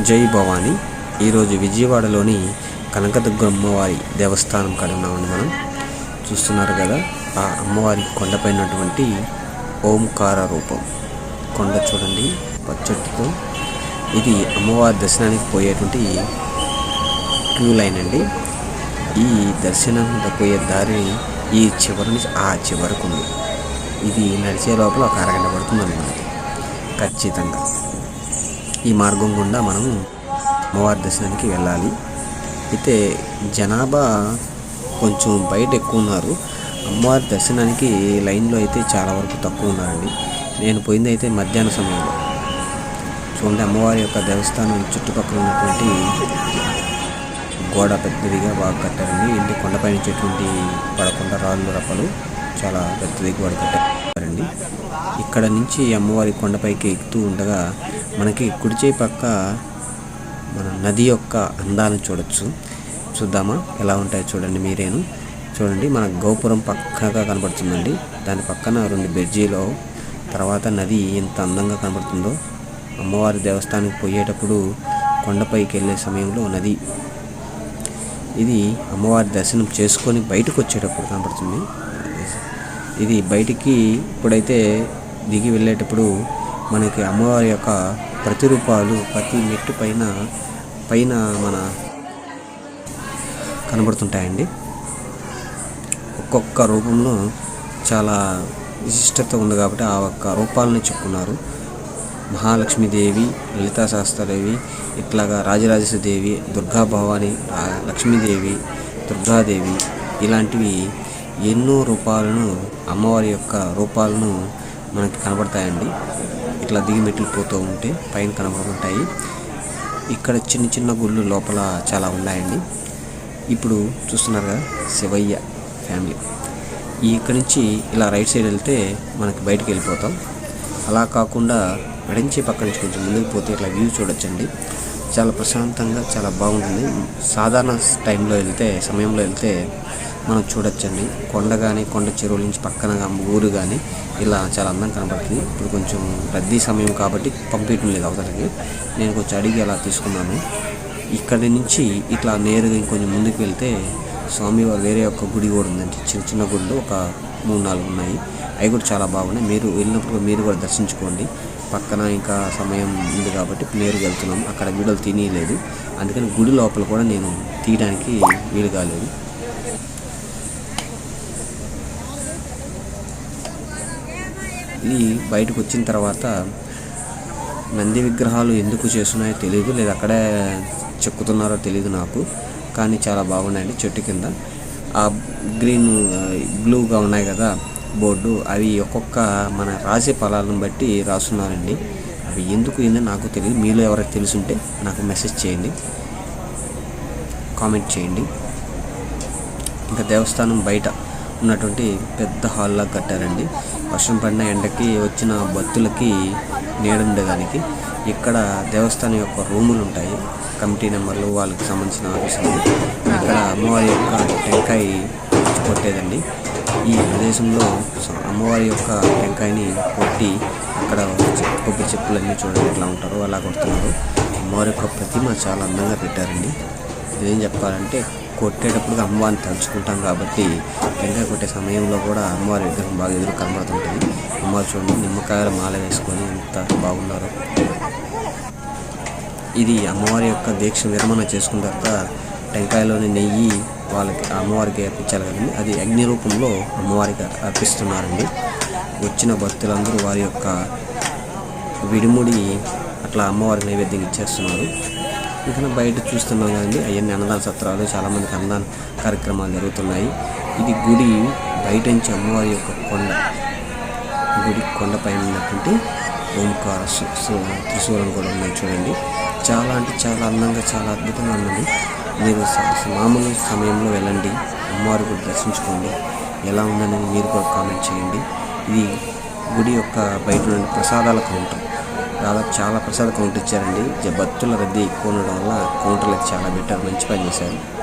జై భవానీ. ఈరోజు విజయవాడలోని కనకదుర్గ అమ్మవారి దేవస్థానం కాడ ఉన్నామని మనం. చూస్తున్నారు కదా ఆ అమ్మవారి కొండపైనటువంటి ఓంకార రూపం. కొండ చూడండి పచ్చటితో. ఇది అమ్మవారి దర్శనానికి పోయేటువంటి క్యూ లైన్ అండి. ఈ దర్శనం పోయే దారి ఈ చివరి నుంచి ఆ చివరకు ఉంది. ఇది నడిచే లోపల ఒక అరగంట పడుతుందండి మనకి ఖచ్చితంగా. ఈ మార్గం గుండా మనం అమ్మవారి దర్శనానికి వెళ్ళాలి. అయితే జనాభా కొంచెం బయట ఎక్కువ ఉన్నారు. అమ్మవారి దర్శనానికి లైన్లో అయితే చాలా వరకు తక్కువ ఉన్నారండి. నేను పోయింది అయితే మధ్యాహ్న సమయంలో. చూడండి అమ్మవారి యొక్క దేవస్థానం చుట్టుపక్కల ఉన్నటువంటి గోడ పెద్దదిగా బాగా కట్టారండి. ఇంటి కొండపై నుంచేటువంటి పడకుండా రాళ్ళు రప్పలు చాలా పెద్దది గోడ కట్టారండి. ఇక్కడ నుంచి అమ్మవారి కొండపైకి ఎక్కుతూ ఉండగా మనకి కుడి చేయి పక్క మన నది యొక్క అందాలను చూడొచ్చు. చూద్దామా? ఎలా ఉంటాయో చూడండి మీరేను. చూడండి మన గోపురం పక్కగా కనబడుతుందండి. దాని పక్కన రెండు బెడ్జీలో. తర్వాత నది ఎంత అందంగా కనబడుతుందో. అమ్మవారి దేవస్థానానికి పోయేటప్పుడు కొండపైకి వెళ్ళే సమయంలో నది. ఇది అమ్మవారి దర్శనం చేసుకొని బయటకు వచ్చేటప్పుడు కనబడుతుంది. ఇది బయటికి ఇప్పుడైతే దిగి వెళ్ళేటప్పుడు మనకి అమ్మవారి యొక్క ప్రతిరూపాలు ప్రతి మెట్టు పైన పైన మన కనబడుతుంటాయండి. ఒక్కొక్క రూపంలో చాలా విశిష్టత ఉంది కాబట్టి ఆ ఒక్క రూపాలని చెప్పుకున్నారు. మహాలక్ష్మీదేవి లలితా శాస్త్రదేవి ఇట్లాగా రాజరాజేశ్వరదేవి దుర్గా భవాని లక్ష్మీదేవి దుర్గాదేవి ఇలాంటివి ఎన్నో రూపాలను అమ్మవారి యొక్క రూపాలను మనకి కనబడతాయండి. ఇట్లా దిగి మెట్లు పోతూ ఉంటే పైన కనబడుతుంటాయి. ఇక్కడ చిన్న చిన్న గుళ్ళు లోపల చాలా ఉన్నాయండి. ఇప్పుడు చూస్తున్నారు కదా శివయ్య ఫ్యామిలీ. ఇక్కడ ఇక్కడి నుంచి ఇలా రైట్ సైడ్ వెళ్తే మనకి బయటికి వెళ్ళిపోతాం. అలా కాకుండా నడించే పక్క నుంచి కొంచెం ముందుకు పోతే ఇట్లా వ్యూ చూడొచ్చండి. చాలా ప్రశాంతంగా చాలా బాగుంటుంది. సాధారణ టైంలో వెళ్తే సమయంలో వెళ్తే మనం చూడొచ్చండి. కొండ కానీ కొండ చెరువుల నుంచి పక్కన ఊరు కానీ ఇలా చాలా అందంగా కనబడుతుంది. ఇప్పుడు కొంచెం రద్దీ సమయం కాబట్టి పంపించడం లేదు అవతలకి. నేను కొంచెం అడిగి అలా తీసుకున్నాను. ఇక్కడి నుంచి ఇట్లా నేరుగా ఇంకొంచెం ముందుకు వెళ్తే స్వామివారు వేరే ఒక గుడి కూడా ఉందండి. చిన్న చిన్న గుళ్ళు ఒక మూడు నాలుగు ఉన్నాయి. అవి కూడా చాలా బాగున్నాయి. మీరు వెళ్ళినప్పుడు మీరు కూడా దర్శించుకోండి. పక్కన ఇంకా సమయం ఉంది కాబట్టి నేరుగా వెళ్తున్నాం. అక్కడ వీడియోలు తినలేదు అందుకని గుడి లోపల కూడా నేను తీయడానికి వీలు కాలేదు. ఈ బయటకు వచ్చిన తర్వాత నంది విగ్రహాలు ఎందుకు చేస్తున్నాయో తెలియదు లేదా అక్కడే చెక్కుతున్నారో తెలియదు నాకు. కానీ చాలా బాగున్నాయండి చెట్టు కింద. ఆ గ్రీన్ బ్లూగా ఉన్నాయి కదా. బోర్డు అవి ఒక్కొక్క మన రాసే ఫలాలను బట్టి రాస్తున్నారండి. అవి ఎందుకు ఏందో నాకు తెలియదు. మీలో ఎవరికి తెలుసుంటే నాకు మెసేజ్ చేయండి. కామెంట్ చేయండి. ఇంకా దేవస్థానం బయట ఉన్నటువంటి పెద్ద హాల్లా కట్టారండి. వర్షం పడిన ఎండకి వచ్చిన భక్తులకి నీడుండడానికి ఇక్కడ దేవస్థానం యొక్క రూములు ఉంటాయి కమిటీ నెంబర్లు వాళ్ళకి సంబంధించిన ఆఫీసులు ఇక్కడ అమ్మవారి యొక్క టెంకాయ కొట్టేదండి. ఈ ప్రదేశంలో అమ్మవారి యొక్క టెంకాయని కొట్టి అక్కడ కొబ్బరి చెప్పులన్నీ చూడండి ఎట్లా ఉంటారో అలా కొడుతున్నారు. అమ్మవారి యొక్క ప్రతిమ చాలా అందంగా పెట్టారండి. ఇదేం చెప్పాలంటే కొట్టేటప్పుడు అమ్మవారిని తలుచుకుంటాం కాబట్టి టెంకాయ కొట్టే సమయంలో కూడా అమ్మవారి విగ్రహం బాగా ఎదురు కనబడుతుంటుంది. అమ్మవారు చూడండి నిమ్మకాయల మాల వేసుకొని ఎంత బాగున్నారు. ఇది అమ్మవారి యొక్క దీక్ష విరమణ చేసుకున్న తర్వాత టెంకాయలోని నెయ్యి వాళ్ళకి అమ్మవారికి అర్పించాలి కదండి. అది అగ్ని రూపంలో అమ్మవారికి అర్పిస్తున్నారండి. వచ్చిన భక్తులందరూ వారి యొక్క విడిముడి అట్లా అమ్మవారికి నైవేద్యం ఇచ్చేస్తున్నారు. ఇంకా బయట చూస్తున్నాం కదండి. అవన్నీ అన్నదాన సత్రాలు చాలామందికి అన్నదాన కార్యక్రమాలు జరుగుతున్నాయి. ఇది గుడి బయట నుంచి అమ్మవారి యొక్క కొండ గుడి కొండపైన ఉన్నటువంటి ఓంకార త్రిశూలం కూడా ఉన్నాయి చూడండి. చాలా అంటే చాలా అందంగా చాలా అద్భుతంగా ఉన్నది. మీరు మామూలు సమయంలో వెళ్ళండి. అమ్మవారి గుడి దర్శించుకోండి. ఎలా ఉందనేది మీరు కూడా కామెంట్ చేయండి. ఇది గుడి యొక్క బయట నుండి ప్రసాదాల కౌంటర్. దాదాపు చాలా ప్రసాద కౌంటర్ ఇచ్చారండి. భక్తుల రద్దీ ఎక్కువ ఉండడం వల్ల కౌంటర్లకు చాలా బెటర్ మంచి పని చేశారు.